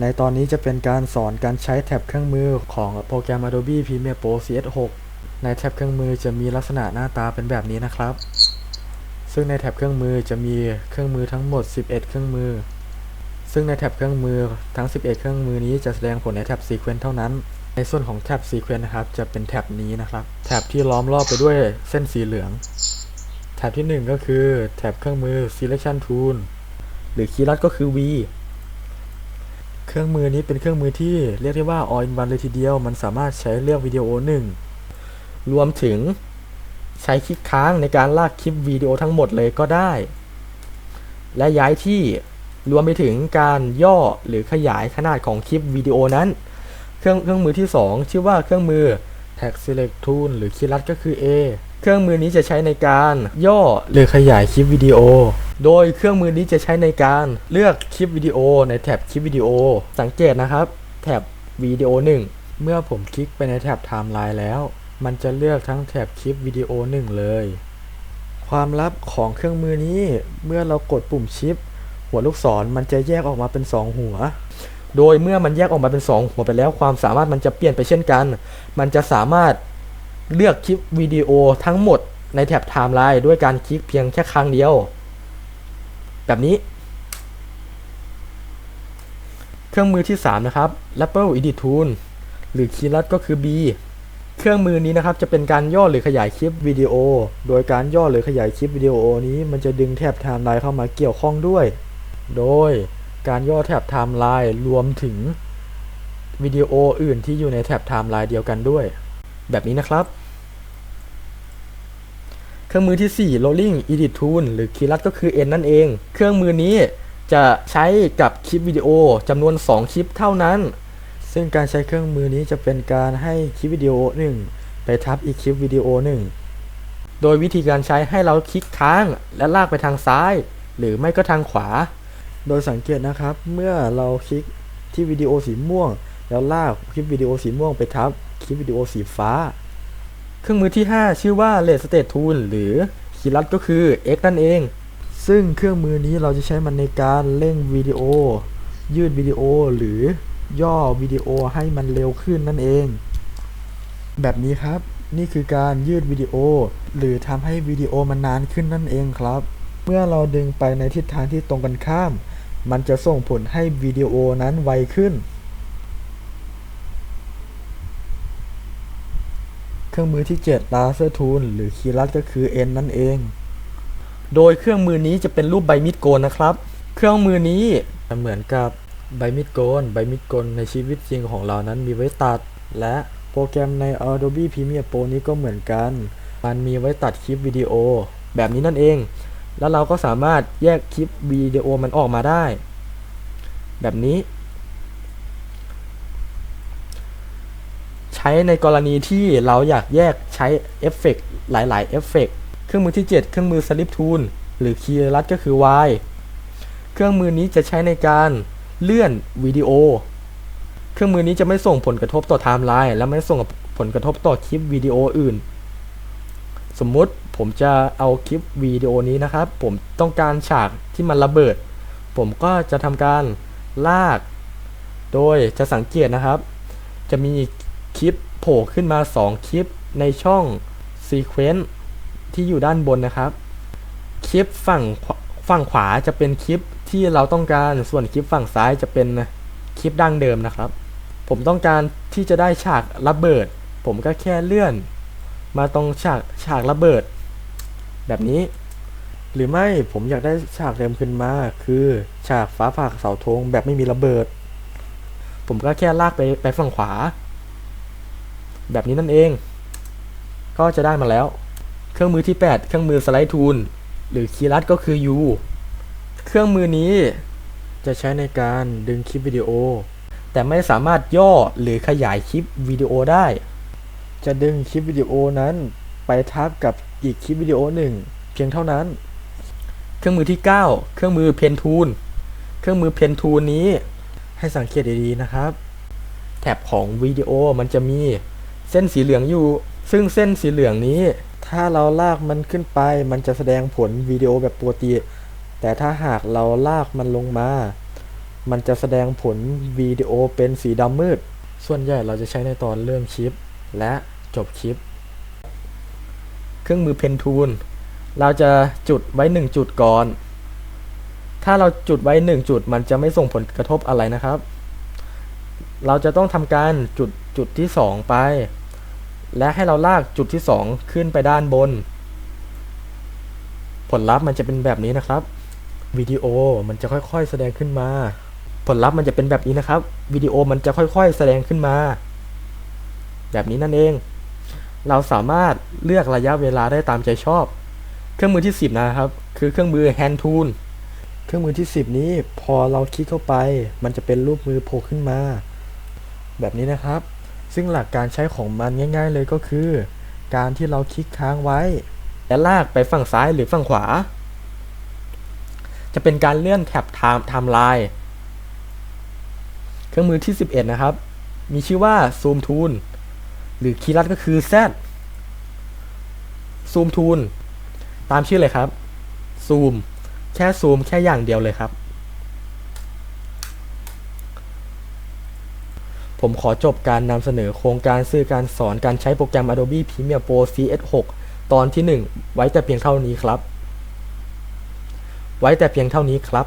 ในตอนนี้จะเป็นการสอนการใช้แท็บเครื่องมือของโปรแกรม Adobe Premiere Pro CS6 ในแท็บเครื่องมือจะมีลักษณะหน้าตาเป็นแบบนี้นะครับ ซึ่งในแท็บเครื่องมือจะมีเครื่องมือทั้งหมด 11 เครื่องมือ ซึ่งในแท็บเครื่องมือทั้ง 11 เครื่องมือนี้จะแสดงผลในแท็บ Sequence เท่านั้น ในส่วนของแท็บ Sequence นะครับจะเป็นแท็บนี้นะครับ แท็บที่ล้อมรอบไปด้วยเส้นสีเหลือง แท็บที่ 1 ก็คือแท็บเครื่องมือ Selection Tool หรือคีย์ลัดก็คือ V เครื่องมือนี้เป็นเครื่องมือที่เรียกได้ว่า all in one เลยทีเดียว มันสามารถใช้เลือกวิดีโอหนึ่งรวมถึงใช้คลิกค้างในการลากคลิปวิดีโอทั้งหมดเลยก็ได้ และย้ายที่รวมไปถึงการย่อหรือขยายขนาดของคลิปวิดีโอนั้น เครื่องเครื่องมือที่ 2 ชื่อว่าเครื่องมือ Tag Select Tool หรือคีย์ลัดก็คือ A เครื่องมือนี้จะใช้ในการย่อหรือขยายคลิปวิดีโอ โดยเครื่องมือนี้จะใช้ในการเลือกคลิปวิดีโอในแท็บคลิปวิดีโอ สังเกตนะครับแท็บวิดีโอ 1 เมื่อผมคลิกไปในแท็บ Timeline แล้ว มันจะเลือกทั้งแท็บคลิปวิดีโอ 1 เลย ความลับของเครื่องมือนี้เมื่อเรากดปุ่มชิป หัวลูกศรมันจะแยกออกมาเป็น 2 หัว โดยเมื่อมันแยกออกมาเป็น 2 หัวไปแล้ว ความสามารถมันจะเปลี่ยนไปเช่นกัน มันจะสามารถเลือกคลิปวิดีโอทั้งหมดในแท็บ Timeline ด้วยการคลิกเพียงแค่ครั้งเดียว แบบนี้ เครื่องมือที่ 3 นะครับ Apple Edit Tool หรือคีย์ลัดก็คือ B เครื่องมือนี้นะครับจะเป็นการย่อหรือขยายคลิปวิดีโอ โดยการย่อหรือขยายคลิปวิดีโอนี้มันจะดึงแท็บ Timeline เข้ามาเกี่ยวข้องด้วย โดยการย่อแท็บ Timeline รวมถึงวิดีโออื่นที่อยู่ในแท็บ Timeline เดียวกันด้วย แบบนี้นะครับ รื่องมือที่ 4 Rolling Edit Tool หรือคีย์ลัดก็คือ N นั่นเอง เครื่องมือนี้จะใช้กับคลิปวิดีโอจำนวน 2 คลิปเท่านั้น ซึ่งการใช้เครื่องมือนี้จะเป็นการให้คลิปวิดีโอหนึ่งไปทับอีกคลิปวิดีโอหนึ่งโดยวิธีการใช้ให้เราคลิกค้างและลากไปทางซ้าย หรือไม่ก็ทางขวา โดยสังเกตนะครับ เมื่อเราคลิกที่วิดีโอสีม่วง แล้วลากคลิปวิดีโอสีม่วงไปทับคลิปวิดีโอสีฟ้า เครื่องมือที่ 5 ชื่อว่า Red State Tool หรือคีย์ลัดก็คือ X นั่นเอง ซึ่งเครื่องมือนี้เราจะใช้มันในการเร่งวิดีโอ ยืดวิดีโอหรือย่อวิดีโอให้มันเร็วขึ้นนั่นเอง แบบนี้ครับนี่คือการยืดวิดีโอ หรือทำให้วิดีโอมันนานขึ้นนั่นเองครับ เมื่อเราดึงไปในทิศทางที่ตรงกันข้าม มันจะส่งผลให้วิดีโอนั้นไวขึ้น เครื่องมือที่ 7 Laser Tool หรือคีย์ลัดก็คือ N นั่นเอง โดยเครื่องมือนี้จะเป็นรูปใบมีดโกนนะครับ เครื่องมือนี้เหมือนกับใบมีดโกน ใบมีดโกนในชีวิตจริงของเรานั้นมีไว้ตัด และโปรแกรมใน Adobe Premiere Pro นี้ก็เหมือนกัน มันมีไว้ตัดคลิปวิดีโอ แบบนี้นั่นเอง แล้วเราก็สามารถแยกคลิปวิดีโอมันออกมาได้ แบบนี้ ช้ในกรณีที่เราอยากแยกใช้เอฟเฟกต์หลายๆเอฟเฟกต์เครื่องมือที่ 7 เครื่องมือ Slip Tool หรือคีย์ลัดก็คือ Y เครื่องมือนี้จะใช้ในการเลื่อนวิดีโอ เครื่องมือนี้จะไม่ส่งผลกระทบต่อไทม์ไลน์และไม่ส่งผลกระทบต่อคลิปวิดีโออื่น สมมุติผมจะเอาคลิปวิดีโอนี้นะครับ ผมต้องการฉากที่มันระเบิด ผมก็จะทำการลาก โดยจะสังเกตนะครับ จะมี คลิปโผล่ขึ้นมา 2 คลิปในช่อง Sequence ที่อยู่ด้านบนนะครับ คลิปฝั่งฝั่งขวาจะเป็นคลิปที่เราต้องการส่วนคลิปฝั่งซ้ายจะเป็นคลิปดั้งเดิมนะครับ ผมต้องการที่จะได้ฉากระเบิด ผมก็แค่เลื่อน มาตรงฉากฉากระเบิด แบบนี้ หรือไม่ผมอยากได้ฉากเดิมขึ้นมา คือฉากฟ้าผ่าเสาธงแบบไม่มีระเบิด ผมก็แค่ลากไปไปฝั่งขวา แบบนี้นั่นเอง ก็จะได้มาแล้ว เครื่องมือที่ 8 เครื่องมือสไลด์ทูลหรือคีย์ลัดก็คือ U เครื่องมือนี้จะใช้ในการดึงคลิปวิดีโอ แต่ไม่สามารถย่อหรือขยายคลิปวิดีโอได้ จะดึงคลิปวิดีโอนั้นไปทับกับอีกคลิปวิดีโอหนึ่งเพียงเท่านั้น เครื่องมือที่ 9 เครื่องมือเพนทูลเครื่องมือเพนทูลนี้ให้สังเกตดีๆนะครับแท็บของวิดีโอมันจะมี เส้นสีเหลืองอยู่ ซึ่งเส้นสีเหลืองนี้ ถ้าเราลากมันขึ้นไป มันจะแสดงผลวิดีโอแบบปกติ แต่ถ้าหากเราลากมันลงมา มันจะแสดงผลวิดีโอเป็นสีดำมืด ส่วนใหญ่เราจะใช้ในตอนเริ่มคลิป และจบคลิป เครื่องมือเพนทูลเราจะจุดไว้หนึ่งจุดก่อน ถ้าเราจุดไว้หนึ่งจุด มันจะไม่ส่งผลกระทบอะไรนะครับ เราจะต้องทำการจุดจุดที่สองไป และให้เราลากจุดที่สองขึ้นไปด้านบน ผลลัพธ์มันจะเป็นแบบนี้นะครับวิดีโอมันจะค่อยๆ แสดงขึ้นมา ผลลัพธ์มันจะเป็นแบบนี้นะครับวิดีโอมันจะค่อยๆ แสดงขึ้นมา แบบนี้นั่นเอง เราสามารถเลือกระยะเวลาได้ตามใจชอบ เครื่องมือที่ 10 นะครับ คือเครื่องมือ hand tool เครื่องมือที่ 10 นี้พอเราคลิกเข้าไป มันจะเป็นรูปมือโผล่ขึ้นมา แบบนี้นะครับ ซึ่งหลักการใช้ของมันง่าย ๆ เลยก็คือ การที่เราคลิกค้างไว้ และลากไปฝั่งซ้ายหรือฝั่งขวา จะเป็นการเลื่อนแท็บไทม์ไทม์ไลน์เครื่องมือที่ 11 นะครับ มีชื่อว่า Zoom Tool หรือคีย์ลัดก็คือ Z Zoom Tool ตามชื่อเลยครับซูมแค่ซูมแค่อย่างเดียวเลยครับ ผมขอจบการนำเสนอโครงการสื่อการสอนการใช้โปรแกรม Adobe Premiere Pro CS6 ตอนที่ 1 ไว้แต่เพียงเท่านี้ครับ ไว้แต่เพียงเท่านี้ครับ